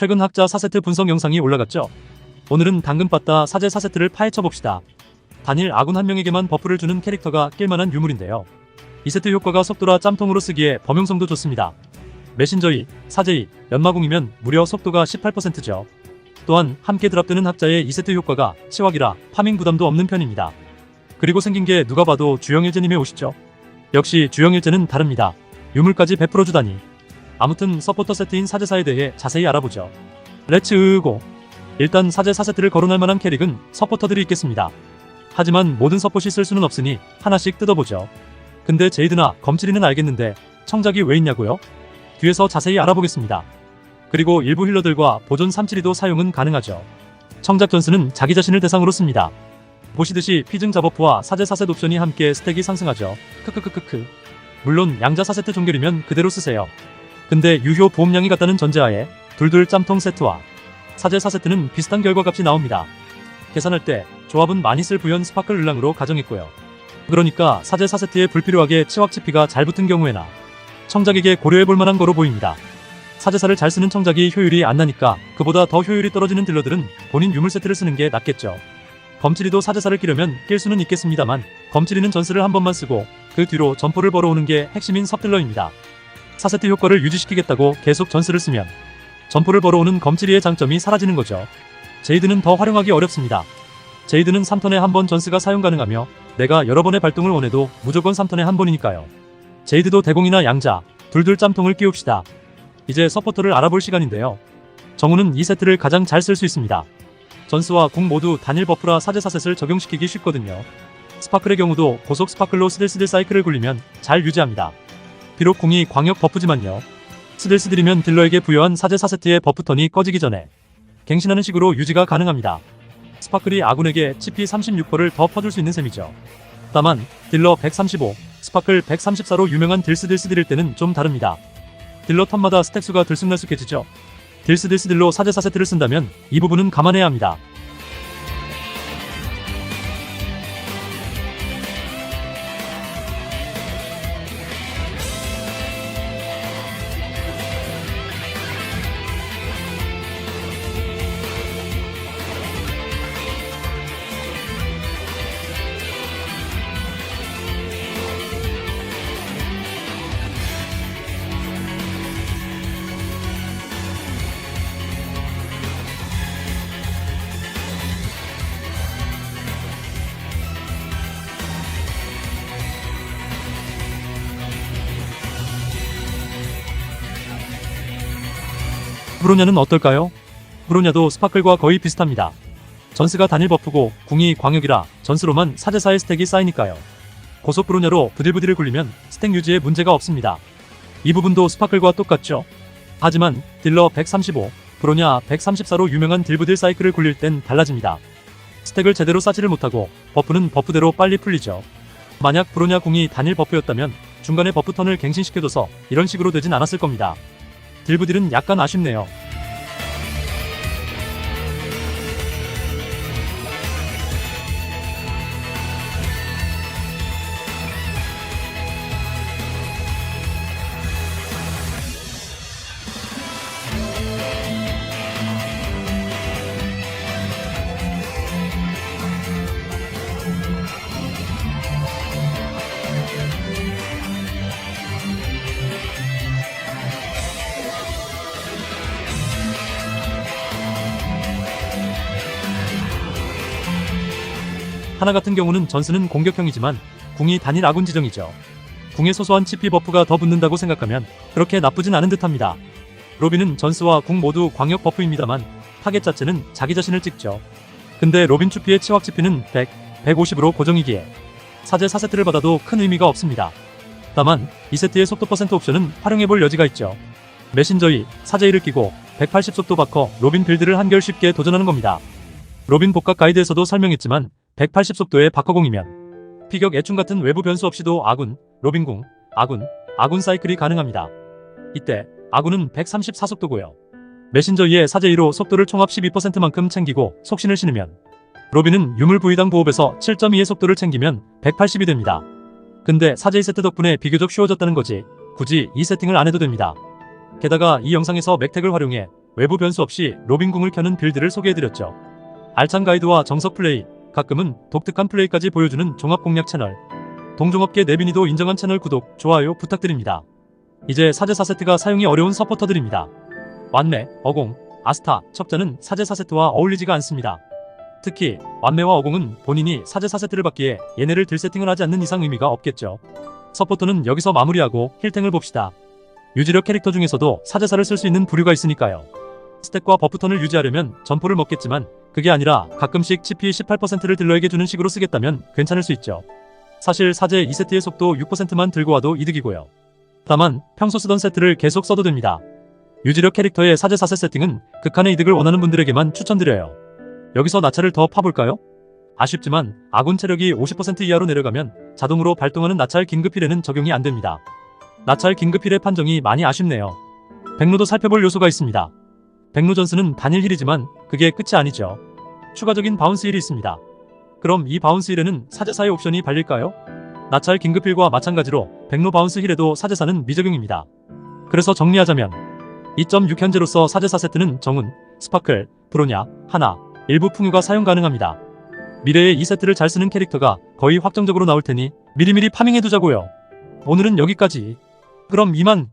최근 학자 4세트 분석 영상이 올라갔죠. 오늘은 당근바따 사제 4세트를 파헤쳐 봅시다. 단일 아군 한 명에게만 버프를 주는 캐릭터가 낄만한 유물인데요. 2세트 효과가 속도라 짬통으로 쓰기에 범용성도 좋습니다. 메신저이, 사제이, 연마공이면 무려 속도가 18%죠. 또한 함께 드랍되는 학자의 2세트 효과가 치확이라 파밍 부담도 없는 편입니다. 그리고 생긴 게 누가 봐도 주영일제님의 옷이죠. 역시 주영일제는 다릅니다. 유물까지 100% 주다니. 아무튼 서포터 세트인 사제사에 대해 자세히 알아보죠. 렛츠 으고. 일단 사제 4세트를 거론할 만한 캐릭은 서포터들이 있겠습니다. 하지만 모든 서폿이 쓸 수는 없으니 하나씩 뜯어보죠. 근데 제이드나 검칠이는 알겠는데 청작이 왜 있냐고요? 뒤에서 자세히 알아보겠습니다. 그리고 일부 힐러들과 보존 372도 사용은 가능하죠. 청작 전스는 자기 자신을 대상으로 씁니다. 보시듯이 피증 자버프와 사제 4셋 옵션이 함께 스택이 상승하죠. 크크크크크. 물론 양자 4세트 종결이면 그대로 쓰세요. 근데 유효 보험량이 같다는 전제하에 둘둘 짬통 세트와 사제 4세트는 비슷한 결과값이 나옵니다. 계산할 때 조합은 많이 쓸 부연 스파클 르랑으로 가정했고요. 그러니까 사제 4세트에 불필요하게 치확 치피가 잘 붙은 경우에나 청작에게 고려해볼 만한 거로 보입니다. 사제사를 잘 쓰는 청작이 효율이 안 나니까 그보다 더 효율이 떨어지는 딜러들은 본인 유물 세트를 쓰는 게 낫겠죠. 검치리도 사제사를 끼려면 낄 수는 있겠습니다만 검치리는 전스를 한 번만 쓰고 그 뒤로 점포를 벌어오는 게 핵심인 섭딜러입니다. 4세트 효과를 유지시키겠다고 계속 전스를 쓰면 점포를 벌어오는 검치리의 장점이 사라지는 거죠. 제이드는 더 활용하기 어렵습니다. 제이드는 3턴에 한 번 전스가 사용 가능하며 내가 여러 번의 발동을 원해도 무조건 3턴에 한 번이니까요. 제이드도 대공이나 양자, 둘둘 짬통을 끼웁시다. 이제 서포터를 알아볼 시간인데요. 정우는 이 세트를 가장 잘 쓸 수 있습니다. 전스와 궁 모두 단일 버프라 사제 사셋을 적용시키기 쉽거든요. 스파클의 경우도 고속 스파클로 스딜스딜 사이클을 굴리면 잘 유지합니다. 비록 궁이 광역 버프지만요. 스딜스딜이면 딜러에게 부여한 사제 사세트의 버프 턴이 꺼지기 전에 갱신하는 식으로 유지가 가능합니다. 스파클이 아군에게 치피 36%를 더 퍼줄 수 있는 셈이죠. 다만 딜러 135, 스파클 134로 유명한 딜스딜스 딜일 때는 좀 다릅니다. 딜러 턴마다 스택 수가 들쑥날쑥해지죠. 딜스딜스 딜로 사제 4세트를 쓴다면 이 부분은 감안해야 합니다. 브로냐는 어떨까요? 브로냐도 스파클과 거의 비슷합니다. 전스가 단일 버프고 궁이 광역이라 전스로만 사제사의 스택이 쌓이니까요. 고속 브로냐로 부들부들을 굴리면 스택 유지에 문제가 없습니다. 이 부분도 스파클과 똑같죠. 하지만 딜러 135, 브로냐 134로 유명한 딜부딜 사이클을 굴릴 땐 달라집니다. 스택을 제대로 쌓지를 못하고 버프는 버프대로 빨리 풀리죠. 만약 브로냐 궁이 단일 버프였다면 중간에 버프 턴을 갱신시켜줘서 이런 식으로 되진 않았을 겁니다. 딜부딜은 약간 아쉽네요. 하나 같은 경우는 전스는 공격형이지만 궁이 단일 아군 지정이죠. 궁의 소소한 치피 버프가 더 붙는다고 생각하면 그렇게 나쁘진 않은 듯합니다. 로빈은 전스와 궁 모두 광역 버프입니다만 타겟 자체는 자기 자신을 찍죠. 근데 로빈 추피의 치확 치피는 100, 150으로 고정이기에 사제 4세트를 받아도 큰 의미가 없습니다. 다만 2세트의 속도 퍼센트 옵션은 활용해볼 여지가 있죠. 메신저이, 사제이를 끼고 180 속도 바커 로빈 빌드를 한결 쉽게 도전하는 겁니다. 로빈 복각 가이드에서도 설명했지만 180 속도의 바커공이면 피격 애충 같은 외부 변수 없이도 아군, 로빈궁, 아군, 아군 사이클이 가능합니다. 이때 아군은 134 속도고요. 메신저 2의 사제 2로 속도를 총합 12%만큼 챙기고 속신을 신으면 로빈은 유물 부위당 보호에서 7.2의 속도를 챙기면 180이 됩니다. 근데 사제 2 세트 덕분에 비교적 쉬워졌다는 거지 굳이 이 세팅을 안 해도 됩니다. 게다가 이 영상에서 맥택을 활용해 외부 변수 없이 로빈궁을 켜는 빌드를 소개해드렸죠. 알찬 가이드와 정석 플레이, 가끔은 독특한 플레이까지 보여주는 종합 공략 채널. 동종업계 내빈이도 인정한 채널 구독, 좋아요 부탁드립니다. 이제 사제 4세트가 사용이 어려운 서포터들입니다. 완매, 어공, 아스타, 첩자는 사제 4세트와 어울리지가 않습니다. 특히 완매와 어공은 본인이 사제 4세트를 받기에 얘네를 들 세팅을 하지 않는 이상 의미가 없겠죠. 서포터는 여기서 마무리하고 힐탱을 봅시다. 유지력 캐릭터 중에서도 사제사를 쓸 수 있는 부류가 있으니까요. 스택과 버프 턴을 유지하려면 점포를 먹겠지만 그게 아니라 가끔씩 CP 18%를 딜러에게 주는 식으로 쓰겠다면 괜찮을 수 있죠. 사실 사제 2세트의 속도 6%만 들고 와도 이득이고요. 다만 평소 쓰던 세트를 계속 써도 됩니다. 유지력 캐릭터의 사제 4세 세팅은 극한의 이득을 원하는 분들에게만 추천드려요. 여기서 나차를 더 파볼까요? 아쉽지만 아군 체력이 50% 이하로 내려가면 자동으로 발동하는 나찰 긴급 힐에는 적용이 안 됩니다. 나찰 긴급 힐의 판정이 많이 아쉽네요. 백로도 살펴볼 요소가 있습니다. 백로 전스는 단일 힐이지만 그게 끝이 아니죠. 추가적인 바운스 힐이 있습니다. 그럼 이 바운스 힐에는 사제사의 옵션이 발릴까요? 나찰 긴급 힐과 마찬가지로 백로 바운스 힐에도 사제사는 미적용입니다. 그래서 정리하자면 2.6 현재로서 사제사 세트는 정운, 스파클, 브로냐, 하나, 일부 풍요가 사용 가능합니다. 미래에 이 세트를 잘 쓰는 캐릭터가 거의 확정적으로 나올 테니 미리미리 파밍해두자고요. 오늘은 여기까지. 그럼 이만